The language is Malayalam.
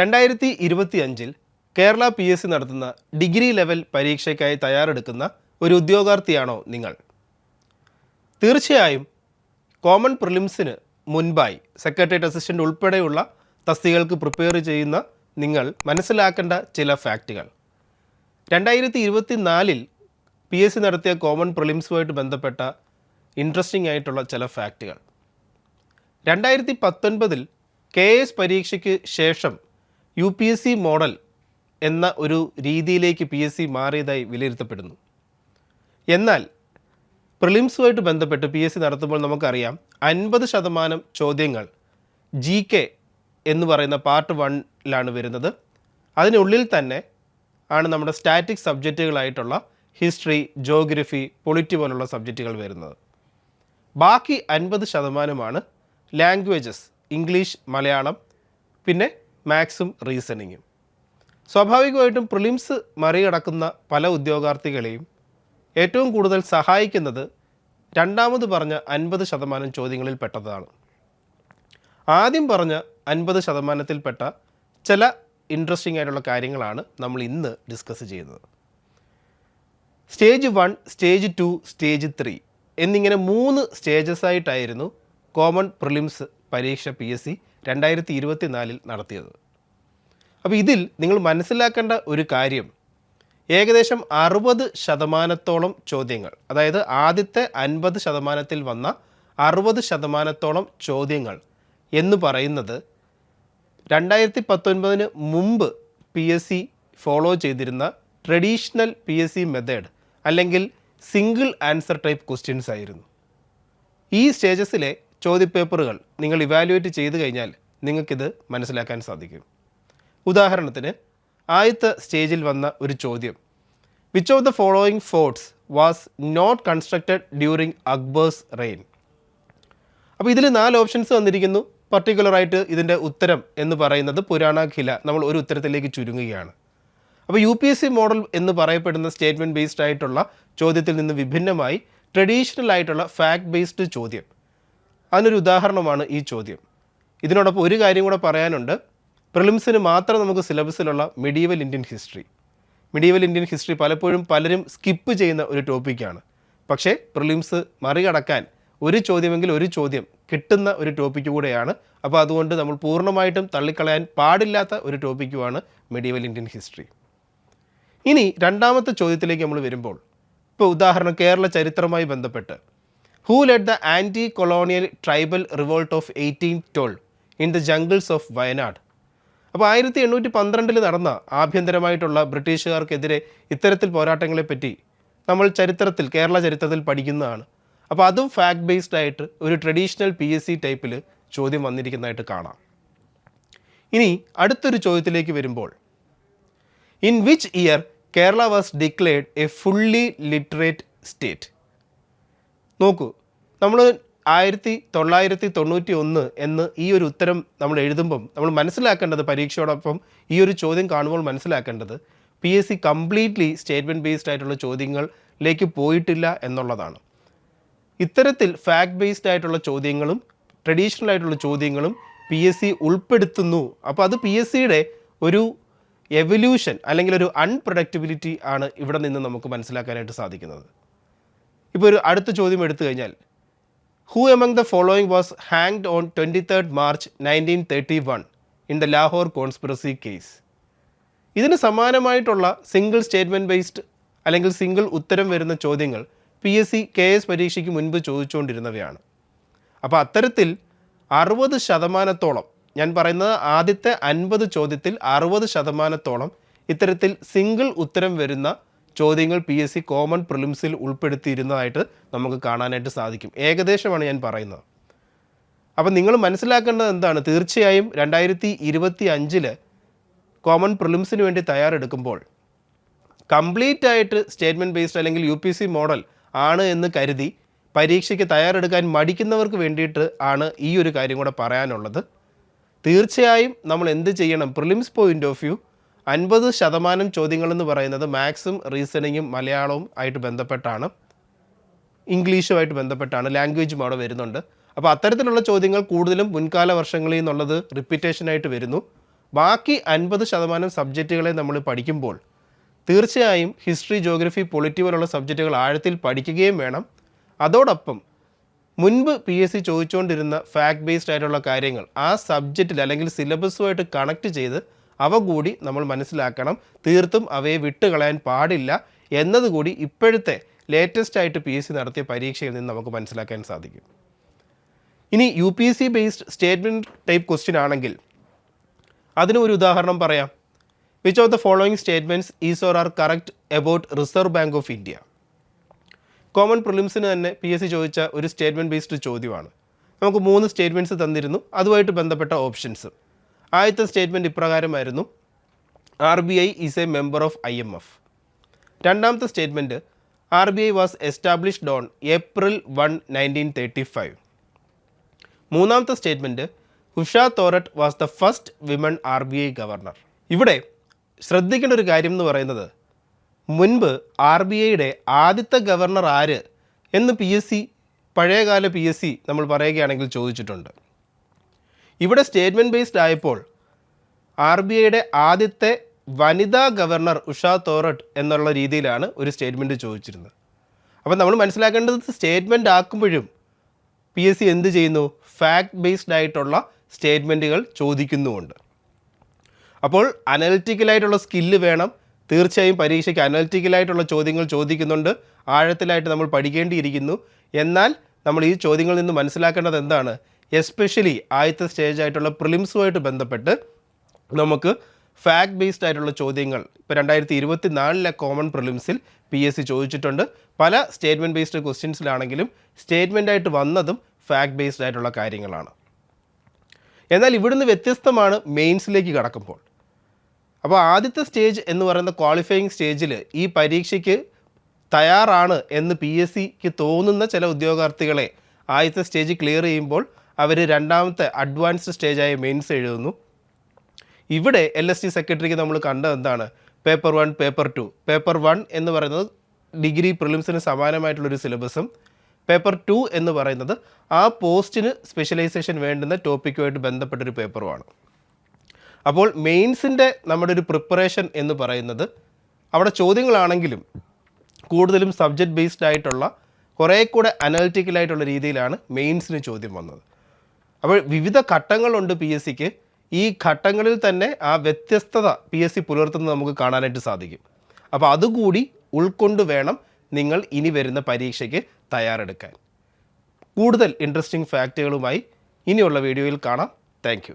രണ്ടായിരത്തി ഇരുപത്തി അഞ്ചിൽ കേരള പി എസ് സി നടത്തുന്ന ഡിഗ്രി ലെവൽ പരീക്ഷയ്ക്കായി തയ്യാറെടുക്കുന്ന ഒരു ഉദ്യോഗാർത്ഥിയാണോ നിങ്ങൾ? തീർച്ചയായും കോമൺ പ്രിലിംസിന് മുൻപായി സെക്രട്ടേറിയറ്റ് അസിസ്റ്റന്റ് ഉൾപ്പെടെയുള്ള തസ്തികൾക്ക് പ്രിപ്പയർ ചെയ്യുന്ന നിങ്ങൾ മനസ്സിലാക്കേണ്ട ചില ഫാക്റ്റുകൾ. രണ്ടായിരത്തി ഇരുപത്തി നാലിൽ പി എസ് സി നടത്തിയ കോമൺ പ്രിലിംസുമായിട്ട് ബന്ധപ്പെട്ട ഇൻട്രസ്റ്റിംഗ് ആയിട്ടുള്ള ചില ഫാക്റ്റുകൾ. രണ്ടായിരത്തി പത്തൊൻപതിൽ കെ എസ് പരീക്ഷയ്ക്ക് ശേഷം U P S C model എന്ന ഒരു രീതിയിലേക്ക് പി എസ് സി മാറിയതായി വിലയിരുത്തപ്പെടുന്നു. എന്നാൽ പ്രിലിംസുമായിട്ട് ബന്ധപ്പെട്ട് പി എസ് സി നടത്തുമ്പോൾ നമുക്കറിയാം അൻപത് ശതമാനം ചോദ്യങ്ങൾ ജി കെ എന്ന് പറയുന്ന പാർട്ട് വണ്ണിലാണ് വരുന്നത്. അതിനുള്ളിൽ തന്നെ ആണ് നമ്മുടെ സ്റ്റാറ്റിക് സബ്ജക്റ്റുകളായിട്ടുള്ള ഹിസ്റ്ററി ജോഗ്രഫി പൊളിറ്റി പോലുള്ള സബ്ജക്റ്റുകൾ വരുന്നത്. ബാക്കി അൻപത് ശതമാനമാണ് ലാംഗ്വേജസ് ഇംഗ്ലീഷ് മലയാളം പിന്നെ മാത്സും റീസണിങ്ങും. സ്വാഭാവികമായിട്ടും പ്രിലിംസ് മറികടക്കുന്ന പല ഉദ്യോഗാർത്ഥികളെയും ഏറ്റവും കൂടുതൽ സഹായിക്കുന്നത് രണ്ടാമത് പറഞ്ഞ അൻപത് ശതമാനം ചോദ്യങ്ങളിൽ പെട്ടതാണ്. ആദ്യം പറഞ്ഞ അൻപത് ശതമാനത്തിൽപ്പെട്ട ചില ഇൻട്രസ്റ്റിംഗ് ആയിട്ടുള്ള കാര്യങ്ങളാണ് നമ്മൾ ഇന്ന് ഡിസ്കസ് ചെയ്യുന്നത്. Stage one stage two stage three എന്നിങ്ങനെ മൂന്ന് സ്റ്റേജസ് ആയിട്ടായിരുന്നു കോമൺ പ്രിലിംസ് പരീക്ഷ പി എസ് സി രണ്ടായിരത്തി ഇരുപത്തി നാലിൽ നടത്തിയത്. അപ്പോൾ ഇതിൽ നിങ്ങൾ മനസ്സിലാക്കേണ്ട ഒരു കാര്യം ഏകദേശം അറുപത് ശതമാനത്തോളം ചോദ്യങ്ങൾ അതായത് ആദ്യത്തെ അൻപത് ശതമാനത്തിൽ വന്ന അറുപത് ശതമാനത്തോളം ചോദ്യങ്ങൾ എന്ന് പറയുന്നത് രണ്ടായിരത്തി പത്തൊൻപതിന് മുമ്പ് പി എസ് സി ഫോളോ ചെയ്തിരുന്ന traditional P S C method അല്ലെങ്കിൽ സിംഗിൾ ആൻസർ ടൈപ്പ് ക്വസ്റ്റ്യൻസ് ആയിരുന്നു. ഈ സ്റ്റേജസിലെ ചോദ്യപേപ്പറുകൾ നിങ്ങൾ ഇവാലുവേറ്റ് ചെയ്തു കഴിഞ്ഞാൽ നിങ്ങൾക്കിത് മനസ്സിലാക്കാൻ സാധിക്കും. ഉദാഹരണത്തിന് ആദ്യത്തെ സ്റ്റേജിൽ വന്ന ഒരു ചോദ്യം. Which of the following forts was not constructed during Akbar's reign അപ്പോൾ ഇതിൽ നാല് ഓപ്ഷൻസ് വന്നിരിക്കുന്നു. പർട്ടിക്കുലറായിട്ട് ഇതിന്റെ ഉത്തരം എന്ന് പറയുന്നത് പുരാണാഖില നമ്മൾ ഒരു ഉത്തരത്തിലേക്ക് ചുരുങ്ങുകയാണ്. അപ്പോൾ U P S C model എന്ന് പറയപ്പെടുന്ന സ്റ്റേറ്റ്മെന്റ് ബേസ്ഡ് ആയിട്ടുള്ള ചോദ്യത്തിൽ നിന്ന് വിഭിന്നമായി ട്രഡീഷണൽ ആയിട്ടുള്ള ഫാക്ട് ബേസ്ഡ് ചോദ്യം. അതിനൊരു ഉദാഹരണമാണ് ഈ ചോദ്യം. ഇതിനോടൊപ്പം ഒരു കാര്യം കൂടെ പറയാനുണ്ട്. പ്രിലിംസിന് മാത്രം നമുക്ക് സിലബസിലുള്ള medieval Indian history medieval Indian history പലപ്പോഴും പലരും സ്കിപ്പ് ചെയ്യുന്ന ഒരു ടോപ്പിക്കാണ് പക്ഷേ പ്രിലിംസ് മറികടക്കാൻ ഒരു ചോദ്യമെങ്കിൽ ഒരു ചോദ്യം കിട്ടുന്ന ഒരു ടോപ്പിക്ക് കൂടെയാണ്. അപ്പോൾ അതുകൊണ്ട് നമ്മൾ പൂർണമായിട്ടും തള്ളിക്കളയാൻ പാടില്ലാത്ത ഒരു ടോപ്പിക്കുമാണ് മിഡീവൽ ഇന്ത്യൻ ഹിസ്റ്ററി ഇനി രണ്ടാമത്തെ ചോദ്യത്തിലേക്ക് നമ്മൾ വരുമ്പോൾ ഇപ്പോൾ ഉദാഹരണം കേരള ചരിത്രമായി ബന്ധപ്പെട്ട്. Who led the anti colonial tribal revolt of eighteen twelve in the jungles of Wayanad അപ്പോൾ ആയിരത്തി എണ്ണൂറ്റി പന്ത്രണ്ടിൽ നടന്ന ആഭ്യന്തരമായിട്ടുള്ള ബ്രിട്ടീഷുകാർക്കെതിരെ ഇത്തരത്തിൽ പോരാട്ടങ്ങളെപ്പറ്റി നമ്മൾ ചരിത്രത്തിൽ കേരള ചരിത്രത്തിൽ പഠിക്കുന്നതാണ്. അപ്പോൾ അതും ഫാക്ട് ബേസ്ഡ് ആയിട്ട് ഒരു ട്രഡീഷണൽ പി എസ് സി ടൈപ്പിൽ ചോദ്യം വന്നിരിക്കുന്നതായിട്ട് കാണാം. ഇനി അടുത്തൊരു ചോദ്യത്തിലേക്ക് വരുമ്പോൾ in which year Kerala was declared a fully literate state നോക്കൂ നമ്മൾ ആയിരത്തി തൊള്ളായിരത്തി തൊണ്ണൂറ്റി ഒന്ന് എന്ന് ഈ ഒരു ഉത്തരം നമ്മൾ എഴുതുമ്പം നമ്മൾ മനസ്സിലാക്കേണ്ടത് പരീക്ഷയോടൊപ്പം ഈ ഒരു ചോദ്യം കാണുമ്പോൾ മനസ്സിലാക്കേണ്ടത് P S C completely statement based ആയിട്ടുള്ള ചോദ്യങ്ങളിലേക്ക് പോയിട്ടില്ല എന്നുള്ളതാണ്. ഇത്തരത്തിൽ ഫാക്ട് ബേസ്ഡ് ആയിട്ടുള്ള ചോദ്യങ്ങളും ട്രഡീഷണൽ ആയിട്ടുള്ള ചോദ്യങ്ങളും പി എസ് സി ഉൾപ്പെടുത്തുന്നു. അപ്പോൾ അത് പി എസ് സിയുടെ ഒരു എവല്യൂഷൻ അല്ലെങ്കിൽ ഒരു അൺപ്രൊഡക്റ്റബിലിറ്റി ആണ് ഇവിടെ നിന്ന് നമുക്ക് മനസ്സിലാക്കാനായിട്ട് സാധിക്കുന്നത്. ഇപ്പോൾ ഒരു അടുത്ത ചോദ്യം എടുത്തു കഴിഞ്ഞാൽ who among the following was hanged on twenty third March nineteen thirty one in the Lahore conspiracy case ഇതിന് സമാനമായിട്ടുള്ള സിംഗിൾ സ്റ്റേറ്റ്മെന്റ് ബേസ്ഡ് അല്ലെങ്കിൽ സിംഗിൾ ഉത്തരം വരുന്ന ചോദ്യങ്ങൾ P S C K S പരീക്ഷയ്ക്ക് മുൻപ് ചോദിച്ചുകൊണ്ടിരുന്നവയാണ്. അപ്പോൾ അത്തരത്തിൽ അറുപത് ശതമാനത്തോളം ഞാൻ പറയുന്നത് ആദ്യത്തെ അൻപത് ചോദ്യത്തിൽ അറുപത് ശതമാനത്തോളം ഇത്തരത്തിൽ സിംഗിൾ ഉത്തരം വരുന്ന ചോദ്യങ്ങൾ പി എസ് സി കോമൺ പ്രിലിംസിൽ ഉൾപ്പെടുത്തിയിരുന്നതായിട്ട് നമുക്ക് കാണാനായിട്ട് സാധിക്കും. ഏകദേശമാണ് ഞാൻ പറയുന്നത്. അപ്പം നിങ്ങൾ മനസ്സിലാക്കേണ്ടത് എന്താണ്? തീർച്ചയായും രണ്ടായിരത്തി ഇരുപത്തി അഞ്ചിൽ കോമൺ പ്രിലിംസിന് വേണ്ടി തയ്യാറെടുക്കുമ്പോൾ കംപ്ലീറ്റ് ആയിട്ട് സ്റ്റേറ്റ്മെന്റ് ബേസ്ഡ് അല്ലെങ്കിൽ യു പി സി മോഡൽ ആണ് എന്ന് കരുതി പരീക്ഷയ്ക്ക് തയ്യാറെടുക്കാൻ മടിക്കുന്നവർക്ക് വേണ്ടിയിട്ട് ആണ് ഈ ഒരു കാര്യം കൂടെ പറയാനുള്ളത്. തീർച്ചയായും നമ്മൾ എന്ത് ചെയ്യണം? പ്രിലിംസ് പോയിന്റ് ഓഫ് വ്യൂ അൻപത് ശതമാനം ചോദ്യങ്ങളെന്ന് പറയുന്നത് മാത്സും റീസണിങ്ങും മലയാളവും ആയിട്ട് ബന്ധപ്പെട്ടാണ്. ഇംഗ്ലീഷുമായിട്ട് ബന്ധപ്പെട്ടാണ്. ലാംഗ്വേജും അവിടെ വരുന്നുണ്ട്. അപ്പോൾ അത്തരത്തിലുള്ള ചോദ്യങ്ങൾ കൂടുതലും മുൻകാല വർഷങ്ങളിൽ നിന്നുള്ളത് റിപ്പീറ്റേഷനായിട്ട് വരുന്നു. ബാക്കി അൻപത് ശതമാനം സബ്ജക്റ്റുകളെ നമ്മൾ പഠിക്കുമ്പോൾ തീർച്ചയായും ഹിസ്റ്ററി ജോഗ്രഫി പൊളിറ്റി പോലുള്ള സബ്ജക്റ്റുകൾ ആഴത്തിൽ പഠിക്കുകയും വേണം. അതോടൊപ്പം മുൻപ് പി എസ് സി ചോദിച്ചുകൊണ്ടിരുന്ന ഫാക്ട് ബേസ്ഡ് ആയിട്ടുള്ള കാര്യങ്ങൾ ആ സബ്ജക്റ്റിൽ അല്ലെങ്കിൽ സിലബസുമായിട്ട് കണക്ട് ചെയ്ത് അവ കൂടി നമ്മൾ മനസ്സിലാക്കണം. തീർത്തും അവയെ വിട്ടുകളയാൻ പാടില്ല എന്നതുകൂടി ഇപ്പോഴത്തെ ലേറ്റസ്റ്റ് ആയിട്ട് പി എസ് സി നടത്തിയ പരീക്ഷയിൽ നിന്ന് നമുക്ക് മനസ്സിലാക്കാൻ സാധിക്കും. ഇനി U P S C based statement type question ആണെങ്കിൽ അതിന് ഒരു ഉദാഹരണം പറയാം. Which of the following statements is or are correct about Reserve Bank of India common പ്രിലിംസിന് തന്നെ പി എസ് സി ചോദിച്ച ഒരു സ്റ്റേറ്റ്മെന്റ് ബേസ്ഡ് ചോദ്യമാണ്. നമുക്ക് മൂന്ന് സ്റ്റേറ്റ്മെന്റ്സ് തന്നിരുന്നു. അതുമായിട്ട് ബന്ധപ്പെട്ട ഓപ്ഷൻസ് ആദ്യത്തെ statement ഇപ്രകാരമായിരുന്നു. R B I is a member of I M F രണ്ടാമത്തെ statement R B I was established on April one nineteen thirty five മൂന്നാമത്തെ statement Usha Thorat was the first women R B I governor ഇവിടെ ശ്രദ്ധിക്കേണ്ട ഒരു കാര്യം എന്ന് പറയുന്നത് മുൻപ് ആർ ബി ഐയുടെ ആദ്യത്തെ ഗവർണർ ആര് എന്ന് പി എസ് സി പഴയകാല പി എസ് സി നമ്മൾ പറയുകയാണെങ്കിൽ ചോദിച്ചിട്ടുണ്ട്. ഇവിടെ സ്റ്റേറ്റ്മെന്റ് ബേസ്ഡ് ആയപ്പോൾ ആർ ബി ഐയുടെ ആദ്യത്തെ വനിതാ ഗവർണർ ഉഷ തോറട്ട് എന്നുള്ള രീതിയിലാണ് ഒരു സ്റ്റേറ്റ്മെന്റ് ചോദിച്ചിരുന്നത്. അപ്പോൾ നമ്മൾ മനസ്സിലാക്കേണ്ടത് സ്റ്റേറ്റ്മെന്റ് ആക്കുമ്പോഴും പി എസ് സി എന്ത് ചെയ്യുന്നു? ഫാക്ട് ബേസ്ഡ് ആയിട്ടുള്ള സ്റ്റേറ്റ്മെന്റുകൾ ചോദിക്കുന്നുമുണ്ട്. അപ്പോൾ അനലിറ്റിക്കലായിട്ടുള്ള സ്കില്ല് വേണം. തീർച്ചയായും പരീക്ഷയ്ക്ക് അനലിറ്റിക്കലായിട്ടുള്ള ചോദ്യങ്ങൾ ചോദിക്കുന്നുണ്ട്. ആഴത്തിലായിട്ട് നമ്മൾ പഠിക്കേണ്ടിയിരിക്കുന്നു. എന്നാൽ നമ്മൾ ഈ ചോദ്യങ്ങളിൽ നിന്ന് മനസ്സിലാക്കേണ്ടത് എന്താണ്? എസ്പെഷ്യലി ആദ്യത്തെ സ്റ്റേജ് ആയിട്ടുള്ള പ്രിലിംസുമായിട്ട് ബന്ധപ്പെട്ട് നമുക്ക് ഫാക്ട് ബേസ്ഡ് ആയിട്ടുള്ള ചോദ്യങ്ങൾ ഇപ്പോൾ രണ്ടായിരത്തി ഇരുപത്തി നാലിലെ കോമൺ പ്രിലിംസിൽ പി എസ് സി ചോദിച്ചിട്ടുണ്ട്. പല സ്റ്റേറ്റ്മെന്റ് ബേസ്ഡ് ക്വസ്റ്റ്യൻസിലാണെങ്കിലും സ്റ്റേറ്റ്മെന്റ് ആയിട്ട് വന്നതും ഫാക്ട് ബേസ്ഡ് ആയിട്ടുള്ള കാര്യങ്ങളാണ്. എന്നാൽ ഇവിടുന്ന് വ്യത്യസ്തമാണ് മെയിൻസിലേക്ക് കടക്കുമ്പോൾ. അപ്പോൾ ആദ്യത്തെ സ്റ്റേജ് എന്ന് പറയുന്ന ക്വാളിഫയിങ് സ്റ്റേജിൽ ഈ പരീക്ഷയ്ക്ക് തയ്യാറാണ് എന്ന് പി എസ് സിക്ക് തോന്നുന്ന ചില ഉദ്യോഗാർത്ഥികളെ ആദ്യത്തെ സ്റ്റേജ് ക്ലിയർ ചെയ്യുമ്പോൾ അവർ രണ്ടാമത്തെ അഡ്വാൻസ്ഡ് സ്റ്റേജായ മെയിൻസ് എഴുതുന്നു. ഇവിടെ എൽ എസ് ടി സെക്രട്ടറിക്ക് നമ്മൾ കണ്ടത് എന്താണ്? Paper one paper two paper one എന്ന് പറയുന്നത് ഡിഗ്രി പ്രിലിംസിന് സമാനമായിട്ടുള്ളൊരു സിലബസും പേപ്പർ ടു എന്ന് പറയുന്നത് ആ പോസ്റ്റിന് സ്പെഷ്യലൈസേഷൻ വേണ്ടുന്ന ടോപ്പിക്കുമായിട്ട് ബന്ധപ്പെട്ടൊരു പേപ്പറുമാണ് അപ്പോൾ മെയിൻസിന്റെ നമ്മുടെ ഒരു പ്രിപ്പറേഷൻ എന്ന് പറയുന്നത് അവിടെ ചോദ്യങ്ങളാണെങ്കിലും കൂടുതലും സബ്ജക്റ്റ് ബേസ്ഡ് ആയിട്ടുള്ള കുറേ കൂടെ അനലിറ്റിക്കലായിട്ടുള്ള രീതിയിലാണ് മെയിൻസിന് ചോദ്യം വന്നത്. അപ്പോൾ വിവിധ ഘട്ടങ്ങളുണ്ട് പി എസ് സിക്ക് ഈ ഘട്ടങ്ങളിൽ തന്നെ ആ വ്യത്യസ്തത പി എസ് സി പുലർത്തുന്നത് നമുക്ക് കാണാനായിട്ട് സാധിക്കും. അപ്പോൾ അതുകൂടി ഉൾക്കൊണ്ട് വേണം നിങ്ങൾ ഇനി വരുന്ന പരീക്ഷയ്ക്ക് തയ്യാറെടുക്കാൻ. കൂടുതൽ ഇൻട്രസ്റ്റിംഗ് ഫാക്റ്റുകളുമായി ഇനിയുള്ള വീഡിയോയിൽ കാണാം. താങ്ക്